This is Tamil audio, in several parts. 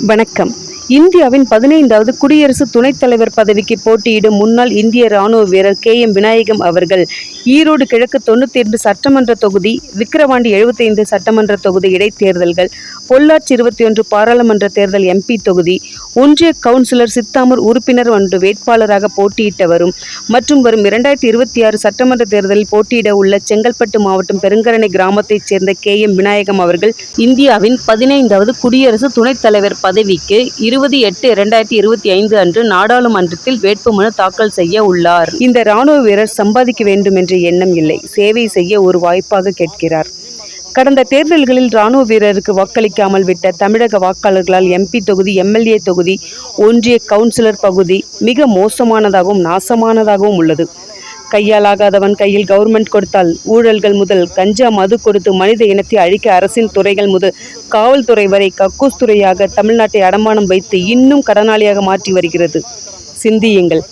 வணக்கம். இந்தியாவின் பதினைந்தாவது குடியரசு துணைத் தலைவர் பதவிக்கு போட்டியிடும் முன்னாள் இந்திய ராணுவ வீரர் கே எம் விநாயகம் அவர்கள் ஈரோடு கிழக்கு தொண்ணூற்றி இரண்டு சட்டமன்ற தொகுதி விக்கிரவாண்டி எழுபத்தைந்து சட்டமன்ற தொகுதி இடைத்தேர்தல்கள் பொள்ளாச்சி இருபத்தி ஒன்று பாராளுமன்ற தேர்தல் எம்பி தொகுதி ஒன்றிய கவுன்சிலர் சித்தாமூர் உறுப்பினர் ஒன்று வேட்பாளராக போட்டியிட்ட வரும் மற்றும் வரும் இரண்டாயிரத்தி இருபத்தி ஆறு சட்டமன்ற தேர்தலில் போட்டியிட உள்ள செங்கல்பட்டு மாவட்டம் பெருங்கரணை கிராமத்தைச் சேர்ந்த கே எம் விநாயகம் அவர்கள் இந்தியாவின் பதினைந்தாவது குடியரசு துணைத் தலைவர் பதவிக்கு இருபது எட்டு இரண்டாயிரத்தி இருபத்தி ஐந்து அன்று நாடாளுமன்றத்தில் வேட்புமனு தாக்கல் செய்ய உள்ளார். இந்த ராணுவ வீரர் சம்பாதிக்க வேண்டும் என்ற எண்ணம் இல்லை. சேவை செய்ய ஒரு வாய்ப்பாக கேட்கிறார். கடந்த தேர்தல்களில் ராணுவ வீரருக்கு வாக்களிக்காமல் விட்ட தமிழக வாக்காளர்களால் எம்பி தொகுதி எம்எல்ஏ தொகுதி ஒன்றிய கவுன்சிலர் பகுதி மிக மோசமானதாகவும் நாசமானதாகவும் உள்ளது. கையாலாகாதவன் கையில் கவர்மெண்ட் கொடுத்தால் ஊழல்கள் முதல் கஞ்சா மது கொடுத்து மனித இனத்தை அழிக்க அரசின் துறைகள் முதல் காவல்துறை வரை கக்கூஸ் துறையாக தமிழ்நாட்டை அடமானம் வைத்து இன்னும் கடனாளியாக மாற்றி வருகிறது. சிந்தியுங்கள்.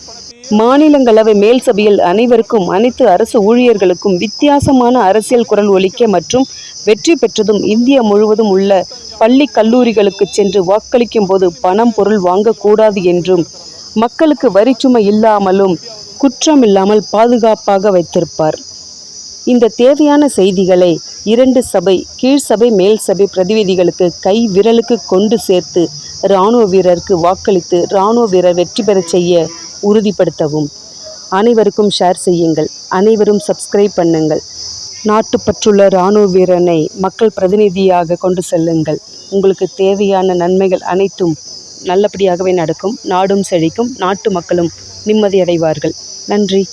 மாநிலங்களவை மேல் சபையில் அனைவருக்கும் அனைத்து அரசு ஊழியர்களுக்கும் வித்தியாசமான அரசியல் குரல் ஒலிக்க மற்றும் வெற்றி பெற்றதும் இந்தியா முழுவதும் உள்ள பள்ளி கல்லூரிகளுக்கு சென்று வாக்களிக்கும் போது பணம் பொருள் வாங்கக்கூடாது என்றும் மக்களுக்கு வரிச்சுமை இல்லாமலும் குற்றமில்லாமல் பாதுகாப்பாக வைத்திருப்பார். இந்த தேவையான செய்திகளை இரண்டு சபை கீழ்சபை மேல் சபை பிரதிநிதிகளுக்கு கை விரலுக்கு கொண்டு சேர்த்து இராணுவ வீரருக்கு வாக்களித்து இராணுவ வீரர் வெற்றி பெறச் செய்ய உறுதிப்படுத்தவும். அனைவருக்கும் ஷேர் செய்யுங்கள். அனைவரும் சப்ஸ்கிரைப் பண்ணுங்கள். நாட்டுப்பற்றுள்ள இராணுவ வீரனை மக்கள் பிரதிநிதியாக கொண்டு செல்லுங்கள். உங்களுக்கு தேவையான நன்மைகள் அனைத்தும் நல்லபடியாகவே நடக்கும். நாடும் செழிக்கும். நாட்டு மக்களும் நிம்மதியடைவார்கள். நன்றி.